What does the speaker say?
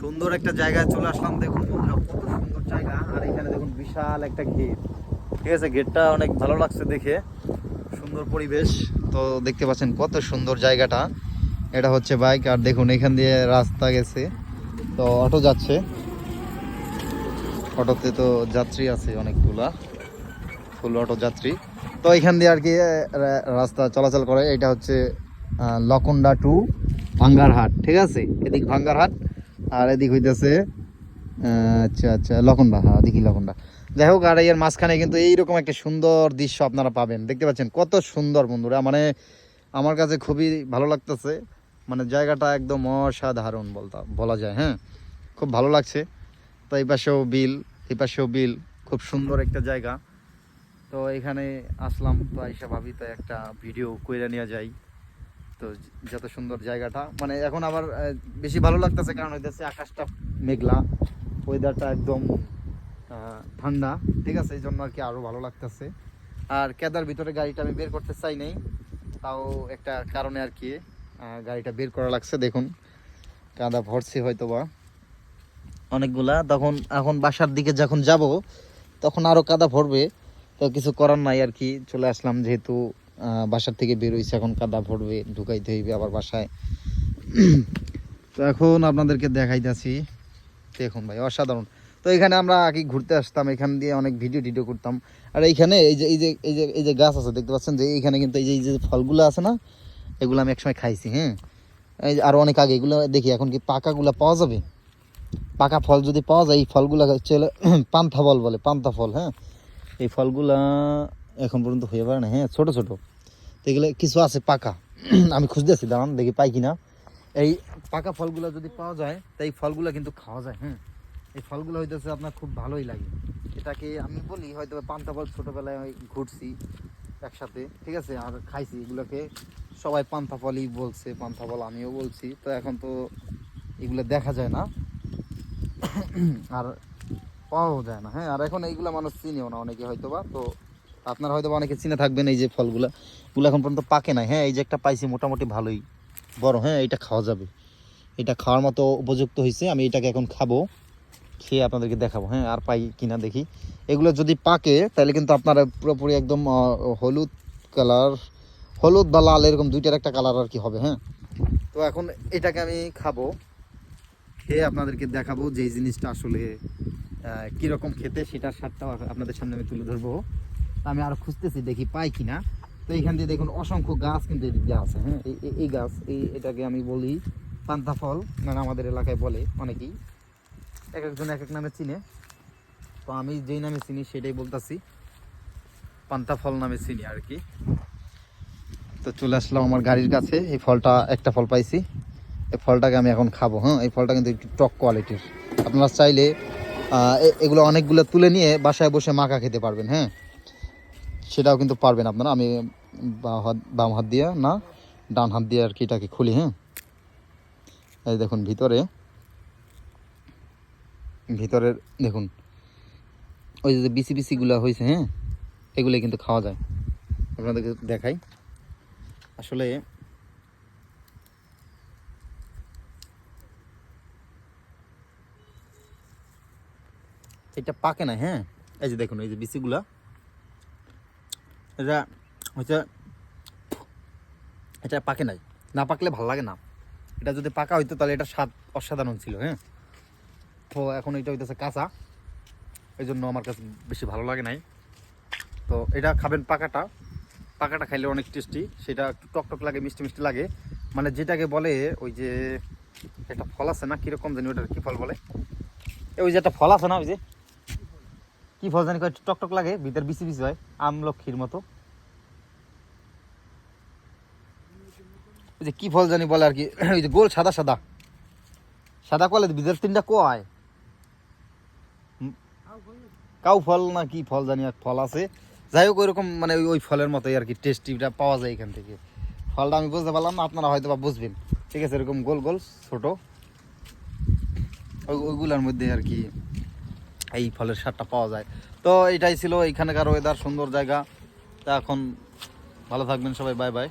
সুন্দর একটা জায়গায় চলে আসলাম। দেখুন কত সুন্দর জায়গা। আর এখানে দেখুন বিশাল একটা গেট। ঠিক আছে, গেটটা অনেক ভালো লাগছে দেখে। সুন্দর পরিবেশ। তো দেখতে পাচ্ছেন কত সুন্দর জায়গাটা। এটা হচ্ছে বাইক। আর দেখুন, এখান দিয়ে রাস্তা গেছে। তো অটো যাচ্ছে। অটোতে তো যাত্রী আছে অনেকগুলা। ফুল অটো যাত্রী। তো এখান দিয়ে আর কি রাস্তা চলাচল করে। এটা হচ্ছে লকন্ডা টু ভাঙ্গারহাট। ঠিক আছে? এদিক ভাঙ্গারহাট। আর এদিক হইতেছে আচ্ছা আচ্ছা লকন্ডা হ্যাঁ দেখি লকন্ডা যাই হোক, আর এর মাঝখানে কিন্তু এইরকম একটা সুন্দর দৃশ্য আপনারা পাবেন। দেখতে পাচ্ছেন কত সুন্দর বন্ধুরা মানে আমার কাছে খুবই ভালো লাগতেছে। মানে জায়গাটা একদম অসাধারণ বলতা, বলা যায় হ্যাঁ? খুব ভালো লাগছে। তো এই পাশেও বিল, এই পাশেও বিল, খুব সুন্দর একটা জায়গা। তো এখানে আসলাম, তো আইসা ভাবি তো একটা ভিডিও কইরা নিয়ে যাই। তো যত সুন্দর জায়গাটা। মানে এখন আবার বেশি ভালো লাগতেছে কারণ হইতেছে আকাশটা মেঘলা ওয়েদারটা একদম ঠান্ডা, ঠিক আছে? এই জন্য আর কি আরও ভালো লাগতেছে। আর কেদার ভিতরে গাড়িটা আমি বের করতে চাই নাই, তাও একটা কারণে আর কি গাড়িটা বের করা লাগছে, দেখুন। কাদা ভরছি হয়তো বা অনেকগুলা, তখন, এখন বাসার দিকে যখন যাব, তখন আরও কাদা ভরবে, তো কিছু করার নাই আর কি, চলে আসলাম যেহেতু বাসার থেকে বের হয়েছে এখন কাদা ভরবে ঢুকাইতে হইবে আবার বাসায়। তো এখন আপনাদেরকে দেখাইতেছি। দেখুন ভাই, অসাধারণ। তো এখানে আমরা আগে ঘুরতে আসতাম, এখান দিয়ে অনেক ভিডিও টিডিও করতাম। আর এইখানে এই যে এই যে এই যে এই যে গাছ আছে, দেখতে পাচ্ছেন যে এইখানে কিন্তু এই যে এই যে ফলগুলো আছে না, এগুলো আমি একসময় খাইছি হ্যাঁ। এই যে আরও অনেক আগে এগুলো দেখি, এখন কি পাকাগুলো পাওয়া যাবে? পাকা ফল যদি পাওয়া যায়, এই ফলগুলো চলে পান্থা ফল বলে, পান্থা ফল হ্যাঁ। এই ফলগুলা এখন পর্যন্ত হয়ে পারে না হ্যাঁ ছোটো, ছোট। তো এগুলো কিছু আছে পাকা। আমি খুঁজতেছি, দাঁড়ান, দেখি পাই কিনা। এই পাকা ফলগুলো যদি পাওয়া যায় তাই এই ফলগুলো কিন্তু খাওয়া যায় হ্যাঁ এই ফলগুলো হইতেছে আপনার খুব ভালোই লাগে। এটাকে আমি বলি হয়তো পান্তা ফল ছোটোবেলায় ঘুরছি একসাথে, ঠিক আছে? আর খাইছি এগুলোকে। সবাই পান্তা ফলই বলছে, পান্তা ফল আমিও বলছি। তো এখন তো এগুলো দেখা যায় না। আর পাওয়াও যায় না হ্যাঁ? আর এখন এইগুলো মানুষ চিনেও না, অনেকে হয়তো বা তো আপনারা হয়তো অনেকে চিনে থাকবেন এই যে ফলগুলা। এগুলো এখন পর্যন্ত পাকে নাই। হ্যাঁ এই যে একটা পাইছি মোটামুটি ভালোই। বড় হ্যাঁ এটা খাওয়া যাবে। এটা খাওয়ার মতো উপযুক্ত হয়েছে আমি এটাকে এখন খাব। খেয়ে আপনাদেরকে দেখাবো। হ্যাঁ আর পাই কিনা দেখি। এগুলো যদি পাকে, তাহলে কিন্তু আপনারা পুরোপুরি একদম হলুদ কালার, হলুদ বা লাল, এরকম দুইটার একটা কালার আর কি হবে। হ্যাঁ তো এখন এটাকে আমি খাব। খেয়ে আপনাদেরকে দেখাবো যে জিনিসটা আসলে কীরকম খেতে, সেটার স্বাদটাও আপনাদের সামনে আমি তুলে ধরবো। আমি আরও খুঁজতেছি, দেখি পাই কিনা। তো এইখান দিয়ে দেখুন অসংখ্য গাছ কিন্তু এদিক আছে হ্যাঁ? এই গাছ, এই এটাকে আমি বলি পান্তা ফল মানে আমাদের এলাকায় বলে অনেকেই। এক একজন এক এক নামে চিনে। তো আমি যেই নামে চিনি সেটাই বলতাছি। পান্তা ফল নামে চিনি আর কি। তো চলে আসলাম আমার গাড়ির কাছে। এই ফলটা, একটা ফল পাইছি। এই ফলটাকে আমি এখন খাব হ্যাঁ? এই ফলটা কিন্তু একটু টক কোয়ালিটির। আপনারা চাইলে এগুলো অনেকগুলো তুলে নিয়ে বাসায় বসে মাখা খেতে পারবেন হ্যাঁ? সেটাও কিন্তু পারবেন আপনারা। আমি বাম হাত বাম হাত দিয়ে না, ডান হাত দিয়ে আর কি এটাকে খুলি হ্যাঁ। এই দেখুন ভিতরে। ভিতরের, দেখুন। ওই যে বিসি বিসিগুলো হয়েছে হ্যাঁ এগুলো কিন্তু খাওয়া যায়। আপনাদেরকে দেখাই। আসলে এটা পাকে না হ্যাঁ। এই যে দেখুন, এই যে বিসিগুলা এটা এটা পাকে নাই। না পাকলে ভালো লাগে না। এটা যদি পাকা হইতো তাহলে এটা স্বাদ অসাধারণ ছিল হ্যাঁ? তো এখন এটা হইতেছে কাঁচা। এই জন্য আমার কাছে বেশি ভালো লাগে নাই। তো এটা খাবেন পাকাটা। পাকাটা খাইলে অনেক টেস্টি সেটা একটু টক টক লাগে, মিষ্টি মিষ্টি লাগে। মানে যেটাকে বলে, ওই যে একটা ফল আছে না, কীরকম জানি ওটার কী ফল বলে? ওই যে একটা ফল আছে না, ওই যে? কি ফল জানি কয় টক টক লাগে, ভিতর বিসি বিসি হয়, আমলক্ষীর মতো। ওই যে কি ফল জানি বলে আর কি, ওই যে গোল সাদা সাদা। সাদা কলে ভিতর তিনটা কোয়ায় কাউ ফল না কি ফল জানি এক ফল আছে। যাই হোক, ওইরকম মানে ওই- ফলের মতোই আর কি টেস্টিটা পাওয়া যায় এখান থেকে। ফলটা আমি বুঝতে পারলাম না, আপনারা হয়তো বা বুঝবেন। ঠিক আছে, এরকম গোল গোল, ছোট। ওই ওইগুলোর মধ্যে আর কি এই ফলের স্বাদটা পাওয়া যায়। তো এটাই ছিল এখানকার ওয়েদার সুন্দর জায়গা। তা এখন ভালো থাকবেন সবাই বাই বাই